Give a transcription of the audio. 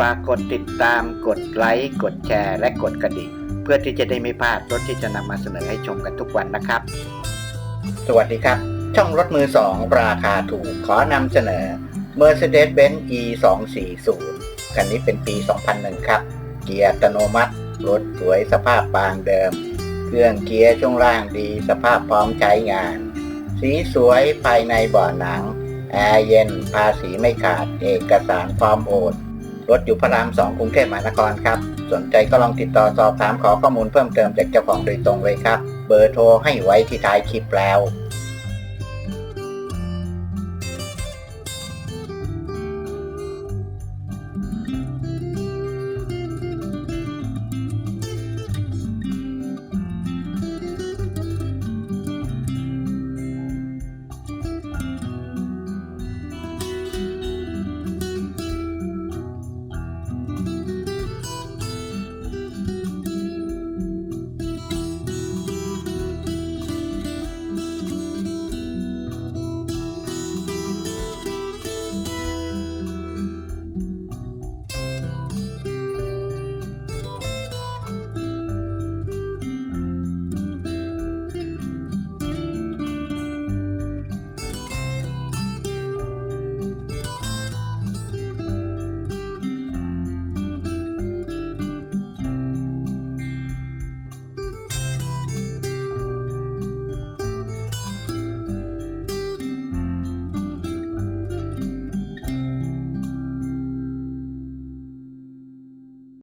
ฝากกดติดตามกดไลค์กดแชร์ และกดกระดิ่ง เพื่อที่จะได้ไม่พลาดรถที่จะนำมาเสนอให้ชมกันทุกวันนะครับ สวัสดีครับ ช่องรถมือสองราคาถูกขอนำเสนอ Mercedes-Benz E 2 4 0 คันนี้เป็นปี 2001 ครับ เกียร์อัตโนมัติ รถสวยสภาพปางเดิม เครื่องเกียร์ช่วงล่างดี สภาพพร้อมใช้งาน สีสวยภายในบาะหนังแอร์เย็นภาษีไม่ขาดเอกสารพร้อมโอน รถอยู่พระรามสองกรุงเทพมหานครครับ สนใจก็ลองติดต่อสอบถามขอข้อมูลเพิ่มเติมจากเจ้าของโดยตรงเลยครับ เบอร์โทรให้ไว้ที่ท้ายคลิปแล้ว